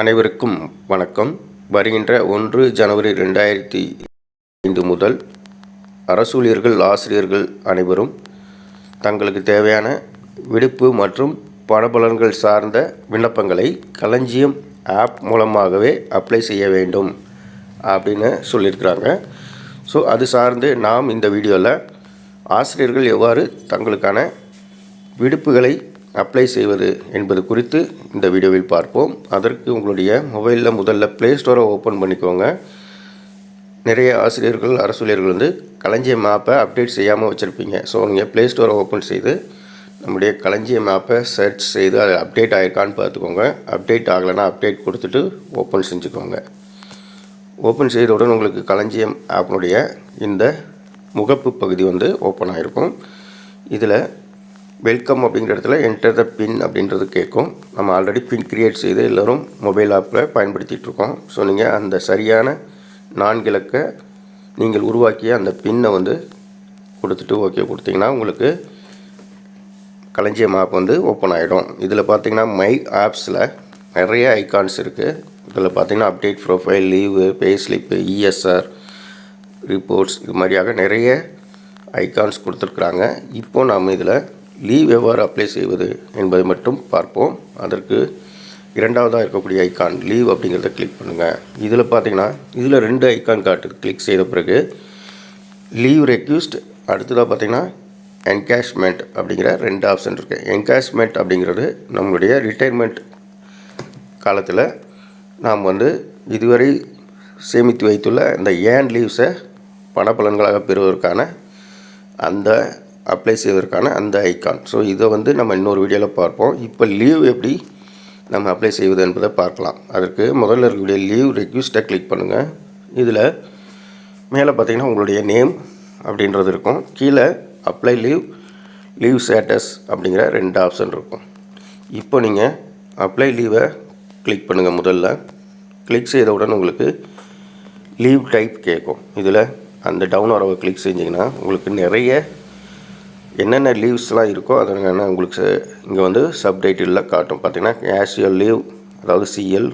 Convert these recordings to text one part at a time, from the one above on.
அனைவருக்கும் வணக்கம். வருகின்ற ஒன்று ஜனவரி ரெண்டாயிரத்தி ஐந்து முதல் அரசூழியர்கள் ஆசிரியர்கள் அனைவரும் தங்களுக்கு தேவையான விடுப்பு மற்றும் பணபலன்கள் சார்ந்த விண்ணப்பங்களை களஞ்சியம் ஆப் மூலமாகவே அப்ளை செய்ய வேண்டும் அப்படின்னு சொல்லியிருக்கிறாங்க. ஸோ அது சார்ந்து நாம் இந்த வீடியோவில் ஆசிரியர்கள் எவ்வாறு தங்களுக்கான விடுப்புகளை அப்ளை செய்வது என்பது குறித்து இந்த வீடியோவில் பார்ப்போம். அதற்கு உங்களுடைய மொபைலில் முதல்ல ப்ளே ஸ்டோரை ஓப்பன் பண்ணிக்கோங்க. நிறைய ஆசிரியர்கள் அரசூழியர்கள் வந்து களஞ்சியம் ஆப்பை அப்டேட் செய்யாமல் வச்சுருப்பீங்க. ஸோ நீங்கள் ப்ளே ஸ்டோரை ஓப்பன் செய்து நம்முடைய களஞ்சியம் ஆப்பை சர்ச் செய்து அது அப்டேட் ஆகிருக்கான்னு பார்த்துக்கோங்க. அப்டேட் ஆகலைன்னா அப்டேட் கொடுத்துட்டு ஓப்பன் செஞ்சுக்கோங்க. ஓப்பன் செய்தவுடன் உங்களுக்கு களஞ்சியம் ஆப்பினுடைய இந்த முகப்பு பகுதி வந்து ஓப்பன் ஆகிருக்கும் இதில் வெல்கம் அப்படிங்கிற இடத்துல என்டர் த பின் அப்படின்றது கேட்கும் நம்ம ஆல்ரெடி பின் கிரியேட் செய்து எல்லோரும் மொபைல் ஆப்பில் பயன்படுத்திகிட்ருக்கோம் ஸோ நீங்கள் அந்த சரியான நான்கிலக்க நீங்கள் உருவாக்கிய அந்த பின்னை வந்து கொடுத்துட்டு ஓகே கொடுத்தீங்கன்னா உங்களுக்கு களஞ்சியம் ஆப் வந்து ஓப்பன் ஆகிடும் இதில் பார்த்தீங்கன்னா மை ஆப்ஸில் நிறைய ஐகான்ஸ் இருக்குது இதில் பார்த்தீங்கன்னா update profile leave pay slip ESR reports இது மாதிரியாக நிறைய ஐகான்ஸ் கொடுத்துருக்குறாங்க. இப்போது நாம் இதில் லீவ் எவ்வாறு அப்ளை செய்வது என்பதை மட்டும் பார்ப்போம். அதற்கு இரண்டாவதாக இருக்கக்கூடிய ஐக்கான் லீவ் அப்படிங்கிறத கிளிக் பண்ணுங்கள் இதில் பார்த்தீங்கன்னா இதில் ரெண்டு ஐக்கான் காட்டுது கிளிக் செய்த பிறகு லீவ் ரெக்யூஸ்ட் அடுத்ததாக பார்த்தீங்கன்னா என்கேஷ்மெண்ட் அப்படிங்கிற ரெண்டு ஆப்ஷன் இருக்குது என்கேஷ்மெண்ட் அப்படிங்கிறது நம்மளுடைய ரிட்டைர்மெண்ட் காலத்தில் நாம் வந்து இதுவரை சேமித்து வைத்துள்ள இந்த ஏன் லீவ்ஸை பணப்பலன்களாக பெறுவதற்கான அந்த அப்ளை செய்வதற்கான அந்த ஐக்கான் ஸோ இதை வந்து நம்ம இன்னொரு வீடியோவில் பார்ப்போம். இப்போ லீவ் எப்படி நம்ம அப்ளை செய்வது என்பதை பார்க்கலாம். அதற்கு முதல்ல இருக்கக்கூடிய லீவ் ரெக்யூஸ்ட்டை கிளிக் பண்ணுங்கள் இதில் மேலே பார்த்தீங்கன்னா உங்களுடைய நேம் அப்படின்றது இருக்கும். கீழே அப்ளை லீவ் லீவ் ஸ்டேட்டஸ் அப்படிங்கிற ரெண்டு ஆப்ஷன் இருக்கும். இப்போ நீங்கள் அப்ளை லீவை கிளிக் பண்ணுங்கள் முதல்ல. கிளிக் செய்தவுடன் உங்களுக்கு லீவ் டைப் கேட்கும். இதில் அந்த டவுன் வரவை கிளிக் செஞ்சிங்கன்னா உங்களுக்கு நிறைய என்னென்ன லீவ்ஸ்லாம் இருக்கோ அதை நான் உங்களுக்கு இங்கே வந்து சப்டைட்டிலில் காட்டும். பார்த்தீங்கன்னா கேஷுவல் லீவ் அதாவது CL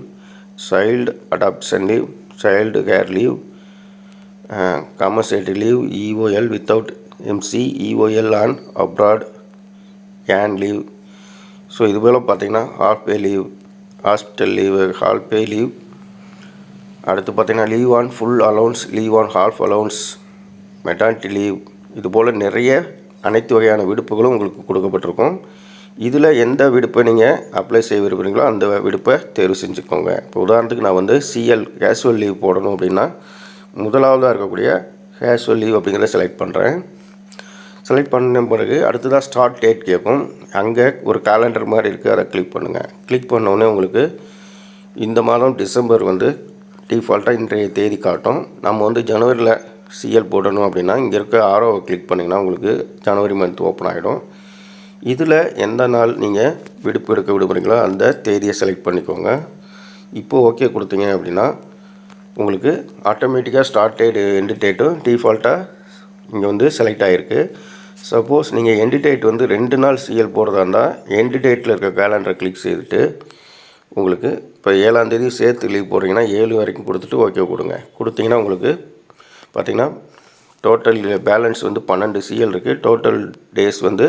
child adoption leave child care leave commutative leave EOL without MC EOL on abroad can leave so இது போல் பார்த்தீங்கன்னா half pay leave hospital leave half pay leave அடுத்து பார்த்தீங்கன்னா leave on full allowance leave on half allowance maternity leave இது போல் நிறைய அனைத்து வகையான விடுப்புகளும் உங்களுக்கு கொடுக்கப்பட்டிருக்கும். இதில் எந்த விடுப்பை நீங்கள் அப்ளை செய்ய விரும்புகிறீங்களோ அந்த விடுப்பை தேர்வு செஞ்சுக்கோங்க. இப்போ உதாரணத்துக்கு நான் வந்து சிஎல் கேஷுவல் லீவ் போடணும் அப்படின்னா முதலாவதாக இருக்கக்கூடிய கேஷுவல் லீவ் அப்படிங்கிறத செலக்ட் பண்ணுறேன் செலக்ட் பண்ண பிறகு அடுத்ததாக ஸ்டார்ட் டேட் கேட்கும். அங்கே ஒரு கேலண்டர் மாதிரி இருக்குது அதை கிளிக் பண்ணுங்கள் கிளிக் பண்ணோடனே உங்களுக்கு இந்த மாதம் டிசம்பர் வந்து டிஃபால்ட்டாக இன்றைய தேதி காட்டும். நம்ம வந்து ஜனவரியில் சிஎல் போடணும் அப்படின்னா இங்கே இருக்க ஆரோவை கிளிக் பண்ணிங்கன்னா உங்களுக்கு ஜனவரி மந்த் ஓப்பன் ஆகிடும் இதில் எந்த நாள் நீங்கள் விடுப்பு எடுக்க விடுமுறீங்களோ அந்த தேதியை செலக்ட் பண்ணிக்கோங்க. இப்போது ஓகே கொடுத்தீங்க அப்படின்னா உங்களுக்கு ஆட்டோமேட்டிக்காக ஸ்டார்ட் டேட் எண்டு டேட்டும் டிஃபால்ட்டாக இங்கே வந்து செலக்ட் ஆகிருக்கு சப்போஸ் நீங்கள் எண்டு டேட் வந்து ரெண்டு நாள் சிஎல் போடுறதா இருந்தால் எண்டு டேட்டில் இருக்க கேலண்டரை கிளிக் செய்துட்டு உங்களுக்கு இப்போ ஏழாந்தேதி சேர்த்து லீவ் போடுறீங்கன்னா ஏழு வரைக்கும் கொடுத்துட்டு ஓகே கொடுங்க. கொடுத்தீங்கன்னா உங்களுக்கு பார்த்திங்கன்னா டோட்டல் பேலன்ஸ் வந்து பன்னெண்டு சிஎல் இருக்குது டோட்டல் டேஸ் வந்து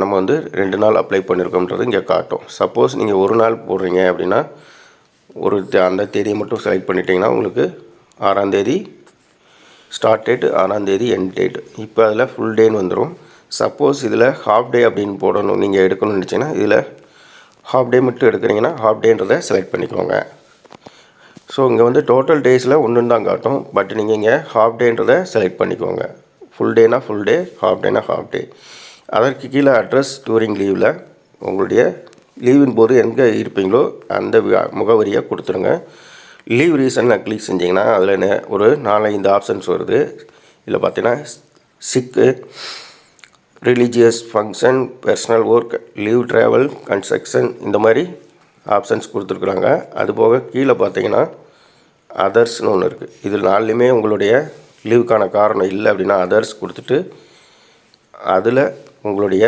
நம்ம வந்து ரெண்டு நாள் அப்ளை பண்ணியிருக்கோன்றது இங்கே காட்டும். சப்போஸ் நீங்கள் ஒரு நாள் போடுறீங்க அப்படின்னா ஒரு அந்த தேதியை மட்டும் செலக்ட் பண்ணிட்டீங்கன்னா உங்களுக்கு ஆறாந்தேதி ஸ்டார்ட் டேட் ஆறாந்தேதி எண்ட் டேட் இப்போ அதில் ஃபுல் டேன்னு வந்துடும் சப்போஸ் இதில் ஹாஃப் டே அப்படின்னு போடணும் நீங்கள் எடுக்கணும்னு நினச்சிங்கன்னா இதில் ஹாஃப் டே மட்டும் எடுக்கிறீங்கன்னா ஹாஃப் டேன்றதை செலக்ட் பண்ணிக்கோங்க. ஸோ இங்கே வந்து டோட்டல் டேஸில் ஒன்று தான் காட்டும். பட் நீங்கள் இங்கே ஹாஃப் டேன்றதை செலக்ட் பண்ணிக்கோங்க. ஃபுல் டேனா ஃபுல் டே ஹாஃப் டேனா ஹாஃப் டே அதற்கு கீழே அட்ரஸ் டூரிங் லீவில் உங்களுடைய லீவின் போது எங்கே இருப்பீங்களோ அந்த முகவரியை கொடுத்துருங்க. லீவ் ரீசன் கிளிக் செஞ்சிங்கன்னா அதில் ஒரு நாலஞ்சு ஆப்ஷன்ஸ் வருது. இதில் பார்த்தீங்கன்னா sick religious function personal work leave travel construction இந்த மாதிரி ஆப்ஷன்ஸ் கொடுத்துருக்குறாங்க. அதுபோக கீழே பார்த்தீங்கன்னா அதர்ஸ்னு ஒன்று இருக்குது இதில் நாலுலேயுமே உங்களுடைய லீவுக்கான காரணம் இல்லை அப்படின்னா அதர்ஸ் கொடுத்துட்டு அதில் உங்களுடைய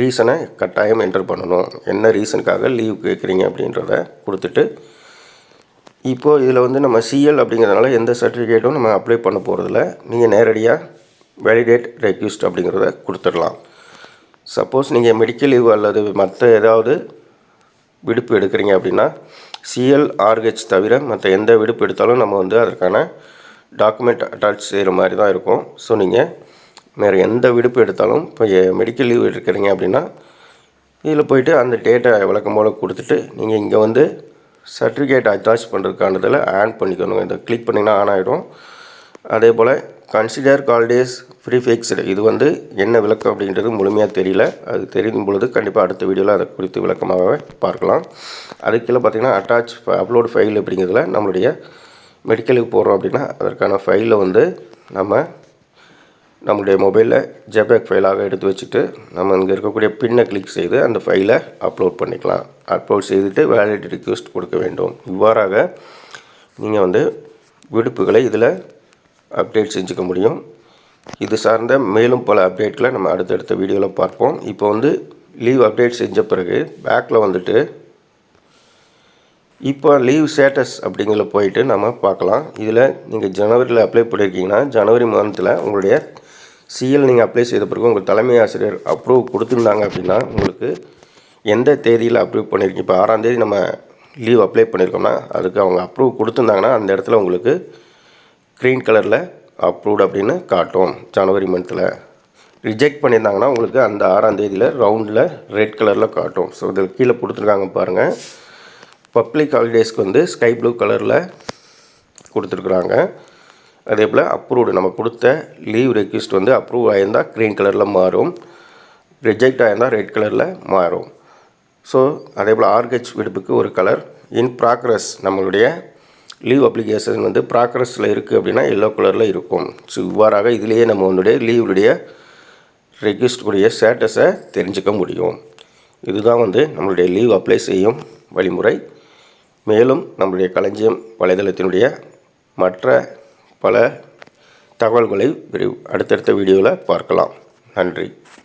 ரீசனை கட்டாயம் என்டர் பண்ணணும். என்ன ரீசனுக்காக லீவ் கேட்குறீங்க அப்படின்றத கொடுத்துட்டு இப்போது இதில் வந்து நம்ம சிஎல் அப்படிங்கிறதுனால எந்த சர்டிஃபிகேட்டும் நம்ம அப்ளை பண்ண போகிறதில்ல நீங்கள் நேரடியாக வேலிடேட் ரெக்யூஸ்ட் அப்படிங்கிறத கொடுத்துடலாம். சப்போஸ் நீங்கள் மெடிக்கல் லீவ் அல்லது மற்ற ஏதாவது விடுப்பு எடுக்கிறீங்க அப்படின்னா சிஎல்ஆர்ஹெச் தவிர மற்ற எந்த விடுப்பு எடுத்தாலும் நம்ம வந்து அதற்கான டாக்குமெண்ட் அட்டாச் செய்கிற மாதிரி தான் இருக்கும். ஸோ நீங்கள் வேறு எந்த விடுப்பு எடுத்தாலும் இப்போ மெடிக்கல் லீவ் எடுக்கிறீங்க அப்படின்னா இதில் போயிட்டு அந்த டேட்டை விளக்கம் போல் கொடுத்துட்டு நீங்கள் இங்கே வந்து சர்டிஃபிகேட் அட்டாச் பண்ணுறதுக்கானதில் ஆன் பண்ணிக்கணும் இதை கிளிக் பண்ணிங்கன்னா ஆன் ஆகிடும் அதே போல் கன்சிடர் கால்டேஸ் ப்ரீஃபிக்ஸ்டு இது வந்து என்ன விளக்கம் அப்படின்றது முழுமையாக தெரியல. அது தெரியும் பொழுது கண்டிப்பாக அடுத்த வீடியோவில் அதை குறித்து விளக்கமாகவே பார்க்கலாம். அதுக்கு கீழே பார்த்தீங்கன்னா அட்டாச் அப்லோட் ஃபைல் அப்படிங்கிறதுல நம்மளுடைய மெடிக்கலுக்கு போகிறோம் அப்படின்னா அதற்கான ஃபைலை வந்து நம்ம நம்மளுடைய மொபைலில் ஜெபேக் ஃபைலாக எடுத்து வச்சுட்டு நம்ம இங்கே இருக்கக்கூடிய பின்னை கிளிக் செய்து அந்த ஃபைலை அப்லோட் பண்ணிக்கலாம். அப்லோட் செய்துட்டு வேலிட் ரிக்வெஸ்ட் கொடுக்க வேண்டும். இவ்வாறாக நீங்கள் வந்து விடுப்புகளை இதில் அப்டேட் செஞ்சுக்க முடியும். இது சார்ந்த மேலும் பல அப்டேட்களை நம்ம அடுத்தடுத்த வீடியோவில் பார்ப்போம். இப்போ வந்து லீவ் அப்டேட் செஞ்ச பிறகு பேக்கில் வந்துட்டு இப்போ லீவ் ஸ்டேட்டஸ் அப்படிங்கிற போயிட்டு நம்ம பார்க்கலாம். இதில் நீங்கள் ஜனவரியில் அப்ளை பண்ணியிருக்கீங்கன்னா ஜனவரி மாதத்தில் உங்களுடைய சிஎல் நீங்கள் அப்ளை செய்த பிறகு உங்கள் தலைமை ஆசிரியர் அப்ரூவ் கொடுத்துருந்தாங்க அப்படின்னா உங்களுக்கு எந்த தேதியில் அப்ரூவ் பண்ணியிருக்கீங்க இப்போ ஆறாம் தேதி நம்ம லீவ் அப்ளை பண்ணியிருக்கோம்னா அதுக்கு அவங்க அப்ரூவ் கொடுத்துருந்தாங்கன்னா அந்த இடத்துல உங்களுக்கு க்ரீன் கலரில் அப்ரூவ்ட் அப்படின்னு காட்டும். ஜனவரி மந்தில் ரிஜெக்ட் பண்ணியிருந்தாங்கன்னா உங்களுக்கு அந்த ஆறாம் தேதியில் ரவுண்டில் ரெட் கலரில் காட்டும். ஸோ இதில் கீழே கொடுத்துருக்காங்க பாருங்கள் பப்ளிக் ஹாலிடேஸ்க்கு வந்து ஸ்கை ப்ளூ கலரில் கொடுத்துருக்குறாங்க. அதே போல் அப்ரூவ்டு நம்ம கொடுத்த லீவ் ரெக்வஸ்ட் வந்து அப்ரூவ் ஆகியிருந்தால் க்ரீன் கலரில் மாறும். ரிஜெக்ட் ஆகியிருந்தால் ரெட் கலரில் மாறும். ஸோ அதே போல் ஆர்கெச் விடுப்புக்கு ஒரு கலர் இன் ப்ராக்ரஸ் நம்மளுடைய லீவ் அப்ளிகேஷன் வந்து ப்ராக்ரஸில் இருக்குது அப்படின்னா எல்லோ கலரில் இருக்கும். ஸோ இவ்வாறாக இதிலேயே நம்ம உன்னுடைய லீவுடைய ரெக்வஸ்ட் ஸ்டேட்டஸை தெரிஞ்சுக்க முடியும். இதுதான் வந்து நம்மளுடைய லீவ் அப்ளை செய்யும் வழிமுறை. மேலும் நம்மளுடைய களஞ்சியம் வலைதளத்தினுடைய மற்ற பல தகவல்களை விரைவு அடுத்தடுத்த வீடியோவில் பார்க்கலாம். நன்றி.